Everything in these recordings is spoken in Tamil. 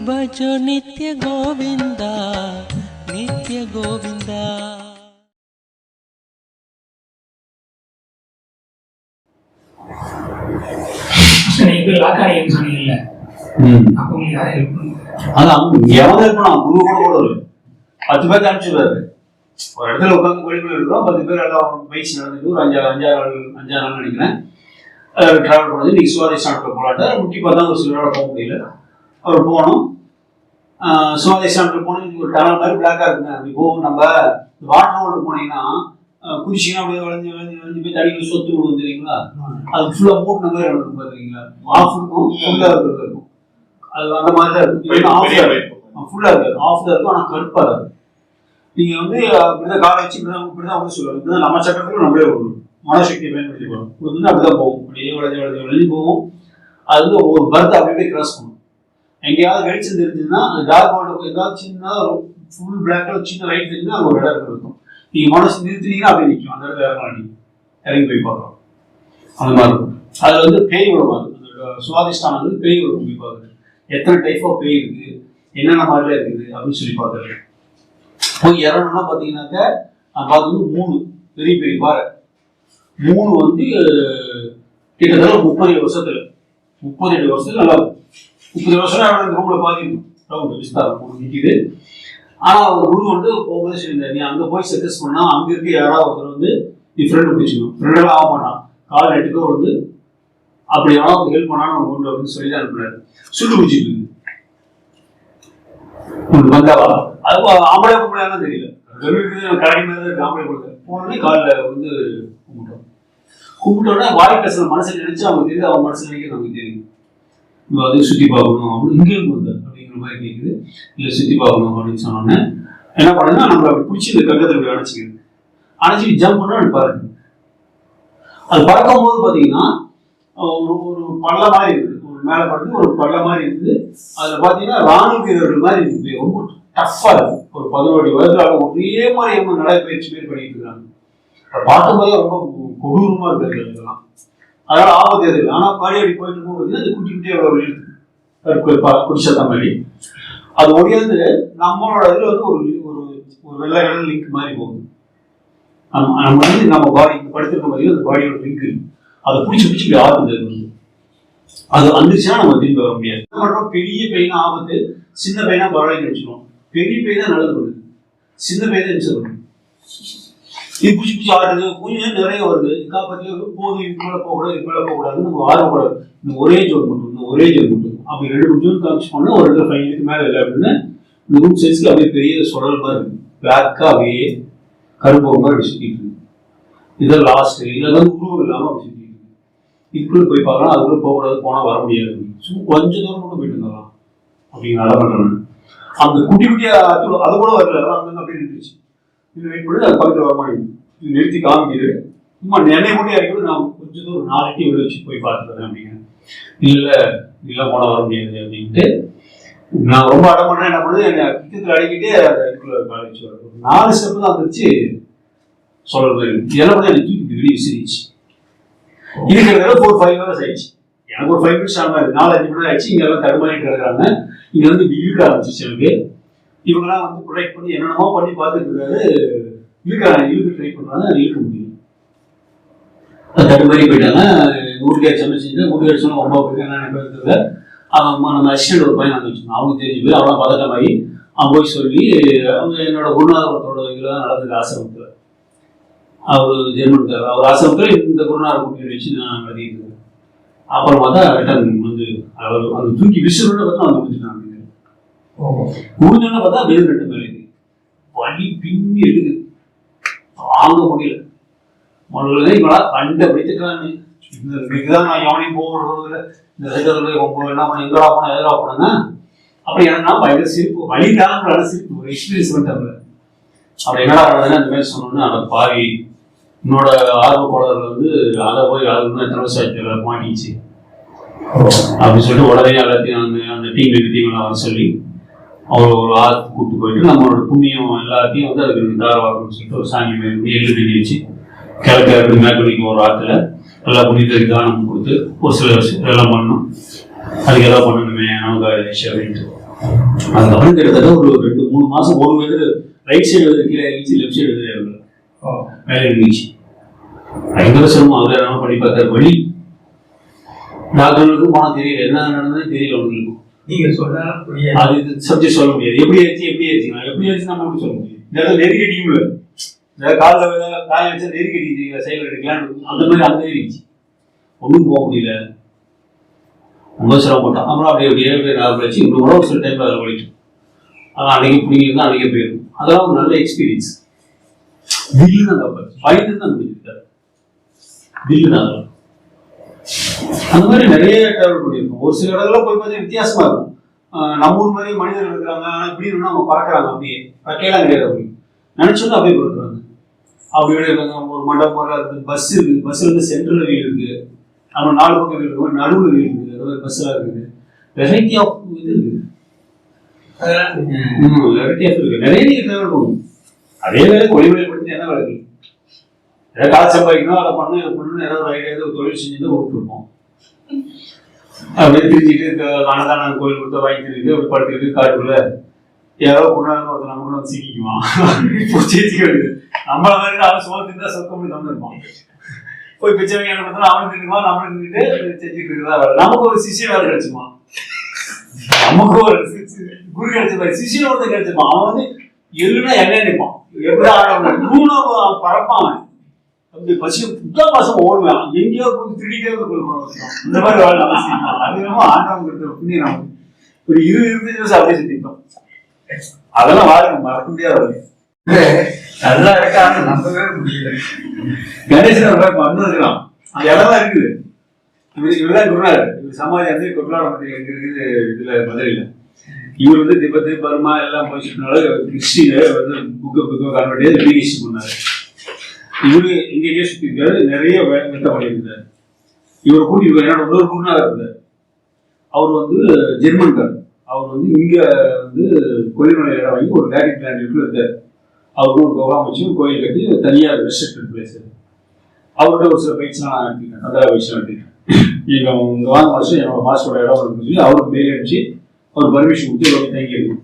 भजो நித்ய கோவிந்தா नित्य गोविन्दा அதான் எவன் இருப்பான் குரு கூட கூட ஒரு ஒரு இடத்துல உட்காந்து கோழிக்குள்ள இருக்கிறோம் பத்து பேர் எல்லாம் வயசு நடந்துட்டு ஒரு அஞ்சாறு அஞ்சாறு நாள் அஞ்சாறு நாள் நினைக்கிறேன் டிராவல் பண்ணது நீ சுவாதிஷ் நாட்டில் பார்த்தா ஒரு சிலரோட போக முடியல அவர் போனோம் ஆஹ் சுவாதி போனோம் ஒரு டனல் மாதிரி பிளாக்காக இருக்குங்க. அப்படி போகும். நம்ம வாட்டர் ரோடு போனீங்கன்னா குடிச்சிங்கன்னா அப்படியே வளைஞ்சு வளைஞ்சு வளைஞ்சு போய் தடிக்கு சொத்து விடுவோம் தெரியுங்களா? அது ஃபுல்லாக மூட்டின மாதிரி இருக்கும் பார்த்துருக்கீங்களா ஆஃப் இருக்கும் ஃபுல்லாக இருக்கிறது இருக்கும். அது அந்த மாதிரி தான் இருக்கும். ஆஃப் தான் இருக்கும். ஃபுல்லாக இருக்காது. ஆஃப் தான் இருக்கும் ஆனால் கருப்பாக இருக்கும். நீங்கள் வந்து இப்படிதான் காலை வச்சு இப்படிதான் இப்படிதான் வந்து சொல்லுவாங்க. இப்படிதான் நம்ம சட்டத்தில் நம்மளே விடணும் மனசக்தியை பயன்படுத்தி போகணும் இது வந்து அப்படிதான் போகும். அப்படியே வளைஞ்சு வளைஞ்சு வளைஞ்சு போகும். அது வந்து ஒரு பர்த் அப்படியே கிராஸ் பண்ணும். எங்கேயாவது வெளிச்சம் தெரிஞ்சதுன்னா அந்த டார்க் போர்டு ஏதாவது சின்ன ஃபுல் பிளாக்ல ஒரு சின்ன லைட் தெரிஞ்சுன்னா அங்கே ஒரு இடம் இருக்கும் நீங்க மனசு நிறுத்தினீங்கன்னா அப்படியே நிற்கும் அந்த இடத்துல இறங்க நீங்க இறங்கி போய் பார்க்கலாம். அந்த மாதிரி இருக்கும். அதுல வந்து பேய் விட அந்த சுவாதிஷ்டானம் வந்து பேய் விட போய் பார்க்குறது எத்தனை டைப் ஆஃப் பேய் இருக்கு? என்னென்ன மாதிரிலாம் இருக்குது? அப்படின்னு சொல்லி பார்க்குறது போய் இறங்கணும்னா பார்த்தீங்கன்னாக்க பார்த்து வந்து மூணு. பெரிய பெரிய பாறை. மூணு வந்து கிட்டத்தட்ட முப்பது வருஷத்துல. முப்பது ஏழு வருஷத்துல நல்லா இருக்கும். முப்பது வருஷம் அவன் ரூம்ல பாதிக்கும் விஸ்தாரம் நிற்கிது ஆனா அவர் குரு வந்து போகும்போது சொல்லியிருந்தார் நீ அங்க போய் சக்சஸ் பண்ணா அங்க இருக்க யாராவது ஒருத்தர் வந்து நீ ஃப்ரெண்டு பிடிச்சிக்கணும் ஃப்ரெண்டெல்லாம் ஆக மாட்டான். கால் நெட்டுக்கோ வந்து அப்படி யாராவது ஹெல்ப் பண்ணாலும் அவன் கொண்டு அப்படின்னு சொல்லி தான் அனுப்புறாரு. சுட்டு பிடிச்சிட்டு இருக்கு. வந்தாவா அது ஆம்பளை பொம்பளையானு தெரியல. கரடி மாதிரி ஆம்பளை பொம்பளை போனோடனே காலில் வந்து கும்பிட்டோம். கும்பிட்டோன்னா வாய் பேசுகிற மனசுல நினைச்சு அவங்க தெரியுது அவன் மனசு நினைக்க நமக்கு தெரியும். நம்ம வந்து சுத்தி பார்க்கணும் அப்படின்னு இங்கே இருந்து அப்படிங்கிற மாதிரி கேட்குது இல்லை சுத்தி பார்க்கணும் அப்படின்னு சொன்னோன்னே என்ன பண்ணுன்னா நம்ம பிடிச்சி இந்த கங்கத்தில் போய் அணைச்சிக்கிறது அணைச்சிட்டு ஜம்ப் பண்ணா அது பறக்குது அது பறக்கும் போது பார்த்தீங்கன்னா ஒரு ஒரு பள்ள மாதிரி இருக்குது. ஒரு மேலே படுத்து ஒரு பள்ள மாதிரி இருக்குது. அதில் பார்த்தீங்கன்னா ராணுவ வீரர்கள் மாதிரி இருக்குது. ரொம்ப டஃப்பாக இருக்குது. ஒரு பதினோரு வருடத்துல ஒரே மாதிரி அவங்க நடைபயிற்சி பேர் பண்ணிட்டு இருக்காங்க. அதை பார்க்கும்போதே ரொம்ப கொடூரமா இருக்கு இதெல்லாம். அதனால ஆபத்து எது? ஆனா ஆனால் போயிட்டு இருக்கும் அது குட்டி குட்டியாக ஒரு இருக்கு கருக்கு குடிச்சத்த மாதிரி அது ஒடியாந்து நம்மளோட இதில் வந்து ஒரு ஒரு ஒரு வெள்ளை கடல் லிங்க் மாதிரி போகுது. நம்ம வந்து நம்ம பாடி படுத்திருக்க மாதிரி அந்த பாடியோட லிங்க் அதை பிடிச்சி பிடிச்சி ஆபத்து ஆகுது அது வந்துச்சுன்னா நம்ம திரும்பி வர முடியாது. என்ன பண்றோம் பெரிய பையனா ஆபத்து சின்ன பையனா பரவாயில்ல வச்சுருவோம் பெரிய பையன் தான் நல்லது பண்ணுது. சின்ன பையன் தான் மிஸ் இது பிடிச்சி பிடிச்சி ஆடுறது கொஞ்சம் நிறைய வருது. காப்பாற்றி போதும் இது மேலே போகக்கூடாது இது மேலே போகக்கூடாதுன்னு நம்ம ஆர்வப்படாது இந்த ஒரே ஜோன் மட்டும் இந்த ஒரே ஜோன் மட்டும் அப்படி ரெண்டு மூணு ஜோன் காமிச்சு பண்ணா ஒரு இடத்துல ஃபைவ் இதுக்கு மேலே இல்லை அப்படின்னு இந்த ரூம் சைஸ்க்கு அப்படியே பெரிய சுடல் மாதிரி இருக்கு பிளாக்காக அப்படியே கருப்பு மாதிரி சுற்றிட்டு இருக்கு இதான் லாஸ்ட் இல்லை வந்து உருவம் இல்லாமல் அப்படி சுற்றிட்டு இருக்கு இதுக்குள்ளே போய் பார்க்கலாம் அதுக்குள்ளே போகக்கூடாது போனால் வர முடியாது சும்மா கொஞ்சம் தூரம் மட்டும் போயிட்டு இருந்தாலாம் அப்படிங்கிற நல்லா பண்ணுறேன் அந்த குட்டி குட்டியாக அது அது கூட வரல அங்கே அப்படியே நின்றுச்சு இது வெயிட் பண்ணி அது பக்கத்தில் வரமாட்டேங்குது இது நிறுத்தி காமிக்குது. சும்மா நினை கூட இறக்கி நான் கொஞ்சம் தூரம் நாளைக்கு டீ விட வச்சு போய் பார்த்துக்கிறேன் அப்படிங்க இல்லை இல்லை போனால் வர முடியாது அப்படின்ட்டு. நான் ரொம்ப அடம் என்ன பண்ணுது? என்னை கிட்டத்தில் அடிக்கிட்டே இதுக்குள்ள காலேஜ் வரும் நாலு ஸ்டெப் தான் வந்துருச்சு. சொல்கிறது இதெல்லாம் கூட எனக்கு தூக்கி வெளியே விசிறிச்சு. இருக்கிறத ஃபோர் ஃபைவ் ஹவர்ஸ் ஆயிடுச்சு. எனக்கு ஒரு ஃபைவ் மினிட்ஸ் ஆன மாதிரி நாலு அஞ்சு மணி ஆயிடுச்சு. இங்க எல்லாம் தடுமாறிட்டு இருக்கிறாங்க இங்க வந்து இழுக்க ஆரம்பிச்சிச்சு எனக்கு. இவங்கெல்லாம் வந்து ப்ரொடெக்ட் பண்ணி என்னென்னமோ பண்ணி பார்த்துட்டு இருக்காரு. இழுக்கிறாங்க இழுக்க ட்ரை பண்ணுறாங்க அது இழுக்க முடியும் அது தடுமாறி போயிட்டாங்க. ஊருக்கே சமைச்சு நூறு ஊருக்கே சொன்னால் ரொம்ப போயிருக்காங்க எனக்கு தெரியல. அவன் நம்ம அசிஸ்டன்ட் ஒரு பையன் வச்சுருந்தோம் அவங்க தெரிஞ்சு போய் அவன் பதட்டமாகி அவன் போய் சொல்லி அவங்க என்னோட குருநாதரத்தோட இதில் தான் நடந்தது ஆசிரமத்தில். அவர் ஜெர்மன்கார் அவர் ஆசிரமத்தில் இந்த குருநாதர் குட்டியை வச்சு நான் நடத்திட்டு இருக்கேன். அப்புறம் பார்த்தா ரிட்டர்ன் வந்து அவர் அந்த தூக்கி விசிறோட பார்த்தா அவங்க முடிஞ்சுட்டாங்க முடிஞ்சோன்னு பார்த்தா வெறும் ரெண்டு மேலே வலி பின்னி எடுக்குது தாங்க முடியல. முதல்ல இவளா கண்ட பிடித்துக்கிறாங்க இந்த இதுதான் நான் எவனையும் போகிறது இல்லை. இந்த ரொம்ப என்ன பண்ண எங்கடா போனா எதிரா போனாங்க? அப்படி எனக்கு பயங்கர சிரிப்பு வழி தாங்க சிரிப்பு. ஒரு எக்ஸ்பீரியன்ஸ் பண்ணிட்டாங்க அப்படி என்னடா அந்த மாதிரி சொன்னோன்னு அந்த பாவி என்னோட ஆர்வ கோளர்கள் வந்து அதை போய் அது இன்னும் எத்தனை வருஷம் மாட்டிச்சு அப்படின்னு சொல்லிட்டு உடனே எல்லாத்தையும் அந்த அந்த டீம் இந்த டீம் எல்லாம் சொல்லி அவர் ஒரு ஆற்றுக்கு கூப்பிட்டு போயிட்டு நம்மளோட புண்ணியம் எல்லாத்தையும் வந்து அதுக்கு தாரவாகணும்னு சொல்லிட்டு ஒரு சாமி மாதிரி எழுதி எழுதி வச்சு கிழக்கு இருந்து மேற்கு வரைக்கும் ஒரு ஆற்றுல எல்லா புண்ணியத்துக்கு தானம் கொடுத்து ஒரு சில இதெல்லாம் பண்ணணும். அதுக்கு எதாவது பண்ணணுமே நமக்கு விஷயம் அப்படின்ட்டு. அதுக்கப்புறம் கிட்டத்தட்ட ஒரு ரெண்டு மூணு மாசம் ஒரு வயது ரைட் சைடு வந்து கீழே இறங்கிச்சு லெஃப்ட் சைடு வந்து இறங்கல மேலே இருந்துச்சு பயங்கர சிரமம் அவர் என்ன பண்ணி பார்த்தாரு வழி. டாக்டர்களுக்கும் போனால் தெரியல என்ன நடந்ததுன்னு தெரியல அவங்களுக்கு. நீங்க சொன்னா புரியாது. அது சப்ஜெக்ட் சொல்ல முடியாது. எப்படி ஆச்சு எப்படி ஆச்சுங்களா எப்படி ஆச்சு நம்ம எப்படி சொல்ல முடியும்? இந்த இடத்துல நெருக்கி அடிக்கும்ல இந்த காலில் ஏதாவது காயம் வச்சா நெருக்கி அடிக்கிறீங்க சைடில் எடுக்கலாம் அந்த மாதிரி அந்த இருந்துச்சு. ஒன்றும் போக முடியல. ரொம்ப சிரமப்பட்டோம் அப்புறம் அப்படியே அப்படியே அப்படியே நாள் கழிச்சு இன்னும் கூட ஒரு சில டைம் அதில் ஓடிட்டு ஆனால் அன்னைக்கு பிடிங்கிருந்தா அன்னைக்கே போயிடும். அதெல்லாம் ஒரு நல்ல எக்ஸ்பீரியன்ஸ் தில்லு தான் தப்பு பயந்து தான் முடிஞ்சிருக்காரு தில்லு தான் அந்த மாதிரி நிறைய டிராவல் பண்ணியிருக்கோம் ஒரு சில இடத்துல போய் பார்த்தா வித்தியாசமா இருக்கும். நம்ம ஊர் மாதிரி மனிதர்கள் இருக்கிறாங்க. ஆனா இப்படி இருந்தா அவங்க பறக்குறாங்க அப்படியே. பறக்கலாம் கிடையாது அப்படி நினைச்சோன்னா அப்படியே பறக்குறாங்க. அப்படி இருக்காங்க. ஒரு மண்டபம் போல இருக்கு. பஸ் இருக்கு. பஸ்ல இருந்து சென்ட்ரல் வீல் இருக்கு. நம்ம நாலு பக்கம் வீல் இருக்கு. நடுவில் வீல் இருக்கு. அதாவது பஸ் எல்லாம் இருக்குது. வெரைட்டி ஆஃப் இது இருக்கு. அதெல்லாம் நீங்க வெரைட்டி ஆஃப் இருக்கு. நிறைய நீங்க டிராவல் பண்ணணும். அதே வேலை கொழிமொழி படுத்தி என்ன வேலை இருக்கு ஏதாவது காசு சம்பாதிக்கணும். அதை பண்ணணும் இதை பண்ணணும் ஏதாவது ஒரு ஐடியா தொழில் செஞ்சு தான் விட்டுருப்போம் அப்படியே திரிஞ்சிட்டு இருக்க கோயில் கொடுத்த வாங்கி திரிட்டு அப்படி படுத்துக்கிட்டு காட்டுக்குள்ள. யாரோ கொண்டாந்து ஒருத்தர் நம்ம கூட வந்து சிக்கிக்குவான். பிடிச்சி நம்மள மாதிரி அவன் சோறு தின்றா சொக்க முடியும் தான் இருப்பான் போய் பிச்சை வாங்கி என்ன பண்ணா அவனுக்கு தின்னுக்குவான் நம்மளுக்கு தின்னுட்டு செஞ்சுட்டு இருக்கிறதா நமக்கு ஒரு சிஷிய வேலை கிடைச்சுமா? நமக்கு ஒரு குரு கிடைச்ச சிஷியன் ஒருத்தர் கிடைச்சிருப்பான் அவன் வந்து எள்ளுனா எண்ணெய் நினைப்பான் எப்படி ஆடணும் நூனா அவன். பறப்பான் அப்படி பசி புத்தா மாசம் ஓடுவேன். எங்கேயோ திருடிட்டே வந்து கொடுக்கணும் இந்த மாதிரி நம்ம செய்யணும் அது என்னமோ ஆண்டவன் கொடுத்த புண்ணியம் நமக்கு ஒரு இருபது இருபத்தஞ்சு வருஷம் அப்படியே செஞ்சுட்டோம் அதெல்லாம் வாழ்க்கை மறக்க முடியாத வழி நல்லா இருக்கா? நம்பவே முடியல. கணேசன் ஒரு பண்ணு இருக்கலாம் அந்த இடம் தான் இருக்குது. இவர் இவர்தான் குருநாதர். இவர் சமாதி வந்து எங்க இருக்குது இதுல மதுரையில. இவர் வந்து திபத்து பர்மா எல்லாம் போயிட்டுனால ஹிஸ்டரியில வந்து புக்கு புக்கு கன்வெர்ட் பிஹெச்டி பண்ணாரு இவரு இங்கேயே சுத்தி இருக்காரு. நிறைய வே- வெட்ட பண்ணியிருந்தாரு இவரை கூட்டி இவர் என்னோட இன்னொரு குருநாதர் இருந்தார் அவர் வந்து ஜெர்மன்கார் அவர் வந்து இங்க வந்து கொல்லிமலை இடம் வாங்கி ஒரு லேடிங் பிளான் இருந்தார் அவருக்கு ஒரு கோவா வச்சு கோயில் கட்டி தனியாக ரெஸ்ட்ரிக்டட் பிளேஸ் அவர்கிட்ட ஒரு சில பயிற்சி நான் எடுத்துக்கிறேன் நல்ல பயிற்சி எடுத்துக்கிறேன் இங்கே இந்த வாங்க வருஷம் என்னோட மாஸ்டரோட இடம் இருக்குன்னு சொல்லி அவருக்கு மெயில் அடிச்சு அவர் பர்மிஷன் கொடுத்து இவ்வளோ தங்கி இருக்கும்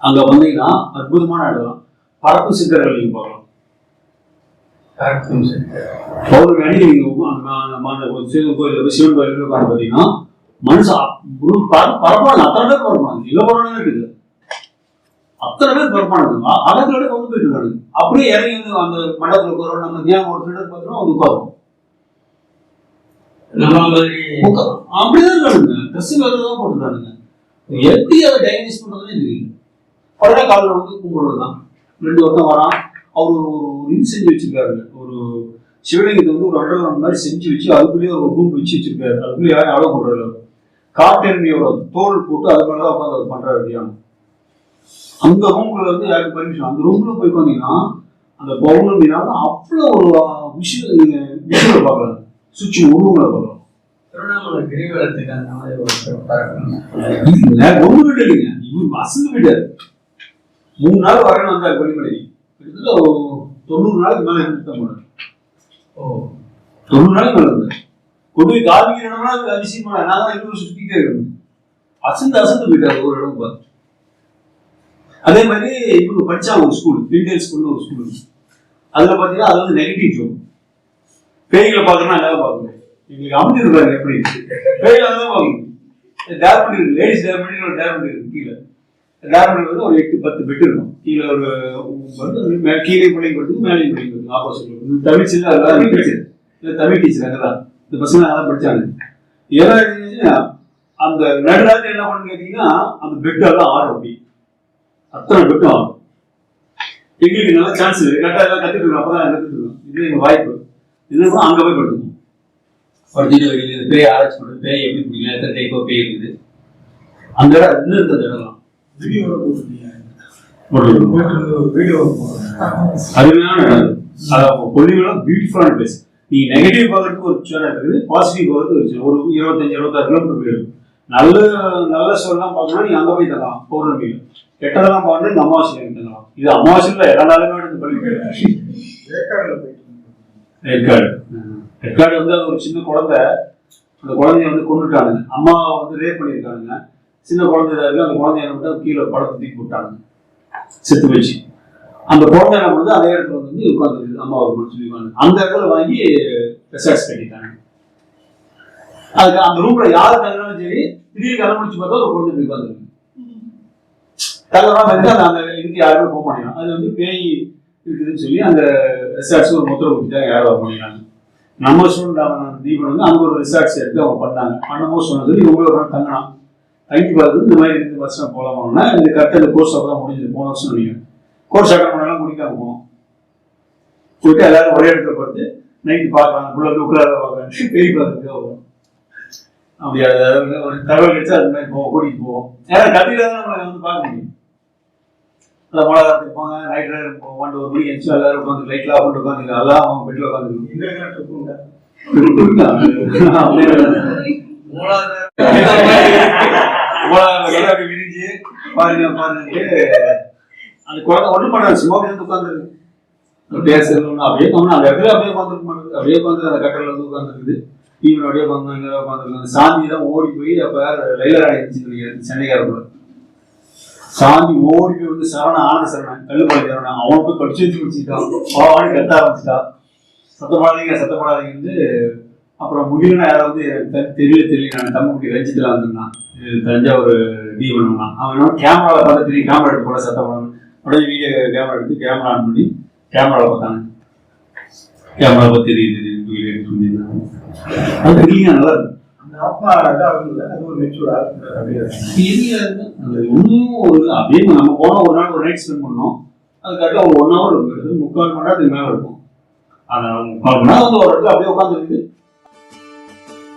அங்கே வந்தீங்கன்னா அற்புதமான இடம். பறப்பு சித்தர்கள் நீங்கள் பார்க்கலாம். பௌர்ணமி அன்னைக்கு நீங்கள் சிவன் கோயில் சிவன் கோயில் உட்காந்து பார்த்தீங்கன்னா அத்தனை பேர் பரப்பாங்க போறானே இருக்குது. அத்தனை பேர் பரப்பானுங்க அகத்தோட வந்து போயிட்டு இருக்காங்க அப்படியே இறங்கி வந்து அந்த மண்டபத்தில் உட்காரோம் நம்ம தியானம் ஒரு சிலர் பார்த்தோம்னா வந்து உட்காரும். அப்படிதான் இருக்கானுங்க. ட்ரெஸ் வேற தான் போட்டுருக்கானுங்க. எப்படி அதை டைஜஸ்ட் பண்றதுன்னு தெரியல. உடனே வந்து கும்பிடுறது தான் ரெண்டு வருஷம் வரான். அவர் ஒரு ஒரு இது செஞ்சு வச்சிருக்காருங்க ஒரு சிவலிங்கத்தை வந்து ஒரு அண்டர்கிரவுண்ட் மாதிரி செஞ்சு வச்சு அதுக்குள்ளேயே ஒரு ரூம் வச்சு வச்சிருக்காரு. அதுக்குள்ளேயே யாரும் அளவு பண்றாரு காட்டெருமையோட தோல் போட்டு அது மேலே தான் உட்காந்து அவர் பண்றாரு தியானம். அந்த ரூம்குள்ள வந்து யாருக்கு பர்மிஷன் அந்த ரூம்ல போய் உட்காந்தீங்கன்னா அந்த பௌர்ணமி நாள் அவ்வளோ ஒரு விஷயம் நீங்க விஷயம் பார்க்கலாம். சுவிட்ச் உருவங்களை பார்க்கலாம். திருவண்ணாமலை கிரிவலத்துக்கு அந்த மாதிரி ஒரு இல்லைங்க இவர் வசந்த வீடு. மூணு நாள் வரணும் வந்தார் கொல்லிமலை ஒரு தொண்ணூறு நாளுக்கு மேல இருந்துட்டு தான் ஓ. தொண்ணூறு நாளைக்கு மேல கொண்டு போய் இடம்னா அது அதிசயமான நான் தான் இன்னொரு சுத்திட்டே இருக்கேன். அசந்து அசந்து போயிட்டார் ஒரு இடம் பார்த்து அதே மாதிரி இவங்க படிச்சாங்க ஒரு ஸ்கூல் இந்தியன் ஸ்கூல்னு ஒரு ஸ்கூல் அதுல பாத்தீங்கன்னா அது வந்து நெகட்டிவ் ஜோன் பேய்களை பார்க்கணும்னா என்ன பார்க்கணும். எங்களுக்கு அமைஞ்சு இருக்காரு எப்படி? பேய்களை தான் டேர்மெண்ட் இருக்கு லேடிஸ் ஒரு டேர்மெண்ட் இருக்கு கீழே. டேர்மெண்ட் வந்து ஒரு எட்டு பத்து பெட் இருக்கும். கீழே ஒரு வந்து மே- கீழே பிள்ளைங்க படிக்கும் மேலே பிள்ளைங்க கொடுத்து ஆப்போசிட் தமிழ் டீச்சர் அதான் டீச்சர் இல்லை தமிழ் டீச்சர் அங்கதான் இந்த பசங்க அதான் படிச்சாங்க. ஏன்னா அந்த நடுராத்திரி என்ன பண்ணு கேட்டீங்கன்னா அந்த பெட் எல்லாம் ஆடும் அப்படி. அத்தனை பெட்டும் ஆடும். எங்களுக்கு நல்ல சான்ஸ் கரெக்டாக எல்லாம் கற்றுட்டு இருக்கோம். அப்பதான் கற்றுட்டு இருக்கோம். இது எங்கள் வாய்ப்பு. இது அங்கே போய் படுத்துக்கணும் படுத்துட்டு வெளியில பேய் ஆராய்ச்சி பண்ணுறது பேய் எப்படி பிடிக்கலாம் எத்தனை டைப் ஆஃப் பேய் இருக்குது? அந்த இடம் இன்னும் இருந்த அந்த இடம்லாம் வீடியோல போட்டுருக்கீங்க வீடியோ அருமையான இடம் கொல்லிமலம் பியூட்டிஃபுல்லான பிளேஸ் நீங்க நெகட்டிவ் பார்க்கறதுக்கு ஒரு சேனல் இருக்குது. பாசிட்டிவ் பார்க்கறதுக்கு ஒரு இருபத்தஞ்சு இருபத்தாறு கிலோமீட்டர் போயிடும். நல்ல நல்ல சொல்லலாம் பார்க்கணும்னா நீங்க அங்க போய் தரலாம். பௌர்ணமியில. கெட்டதெல்லாம் பார்க்கணும் இந்த அமாவாசையில தரலாம். இது அமாவாசையில் எல்லா நாளுமே எடுத்து பள்ளி ஏற்காடு. ஏற்காடு வந்து அது ஒரு சின்ன குழந்தை. அந்த குழந்தைய வந்து கொண்டுட்டானுங்க அம்மா வந்து ரேப் பண்ணியிருக்கானுங்க. சின்ன குழந்தை இருக்கு அந்த குழந்தைய என்ன கீழே படத்தை தூக்கி விட்டாங்க செத்து போச்சு அந்த குழந்தை என்ன பண்ணுது? அதே இடத்துல வந்து உட்காந்துருக்கு அம்மா ஒரு சொல்லி அந்த இடத்துல வாங்கி ரிசர்ச் கட்டிட்டாங்க. அதுக்கு அந்த ரூம்ல யாரு தங்கினாலும் சரி திடீர்னு கதை முடிச்சு பார்த்தா ஒரு குழந்தை போய் உட்காந்துருக்கு தங்கலாம் வந்து அந்த அந்த இதுக்கு யாருமே போக மாட்டேங்கிறாங்க. அது வந்து பேய் இருக்குதுன்னு சொல்லி அந்த ரிசர்ச் ஒரு முத்திரை கொடுத்துட்டாங்க. யாரும் வர மாட்டேங்கிறாங்க. நம்ம ஸ்டூடெண்ட் தீபன் வந்து அங்க ஒரு ரிசர்ச் எடுத்து அவங்க பண்ணாங்க. பண்ணும்போது சொன்னது இவங்க ஒரு நாள் தங்கினான் தங்கி பார்த்து இந்த மாதிரி இருந்து வருஷம் போகலாமான்னா இந்த கரெக்டாக இந்த கோர்ஸ் அப்போ தான் முடிஞ்சது. போன வருஷம் நினைக்கிறேன் கோர்ஸ் அட்டன் பண்ணலாம் முடிக்காம போனோம் போயிட்டு எல்லாரும் ஒரே இடத்துல பார்த்து நைட்டு பார்க்கலாம். உள்ள உட்கார பார்க்கலாம் பேய் பார்த்துட்டு வரும் அப்படி அது அது ஒரு தகவல் கிடைச்சா அது மாதிரி போவோம் கூட்டிட்டு போவோம். ஏன்னா கத்தியில தான் நம்மளை வந்து பார்க்க முடியும். அந்த மொளகாத்துக்கு போங்க நைட் ஒன் ஒரு மணிக்கு எச்சு எல்லாரும் உட்காந்து லைட்லாம் போட்டு உட்காந்து எல்லாம் அவங்க பெட்ல உட்காந்து அப்படி விரிஞ்சு. பாருங்க பாருங்க. அந்த குழந்தை ஒன்றும் பண்ணாது சும்மா வந்து உட்காந்துருக்கு பேசுறது அப்படியே கம்முனு அந்த இடத்துல அப்படியே உட்காந்துருக்க மாட்டேங்குது அப்படியே உட்காந்து அந்த கட்டல வந்து உட்காந்துருக்குது டிவியில் அப்படியே உட்காந்து உட்காந்துருக்கு அந்த சாந்தி தான் ஓடி போய் அப்போ லைலர் ஆயிடுச்சு சென்னைக்காரக்குள்ள சாந்தி ஓடி போய் வந்து சரவண ஆனந்த சரவணன் கல்லுப்பாளைய சரவணன் அவனுக்கு போய் கடிச்சு வச்சு வச்சுக்கிட்டான் பாவாடி கத்த ஆரம்பிச்சிட்டான். சத்தப்படாதீங்க சத்தப்படாதீங்கன்னு அப்புறம் முகிலனா யாராவது தெ- தெரியல தெரியல நான் தம்பி ரஞ்சித்தில் வந்திருந்தான். தஞ்சாவூர் தீபன் அவன் கேமராவில் பார்த்து தெரியும் கேமரா எடுத்து போட சத்தப்படணும் உடனே வீடியோ கேமரா எடுத்து கேமரா ஆன் பண்ணி கேமராவில் பார்த்தாங்க கேமரா பார்த்து தெரியுது சொல்லியிருந்தாங்க அது தெரியல நல்லா இருக்கு. தெரியல அது ஒன்றும் ஒரு அப்படியே நம்ம போனால் ஒரு நாள் ஒரு நைட் ஸ்பெண்ட் பண்ணோம். அதுக்காக ஒரு ஒன் ஹவர் முக்கால் மணி நேரத்துக்கு மேலே இருக்கும். அந்த முக்கால் மணி நேரம் ஒரு இடத்துல அப்படியே உட்காந்துருக்கு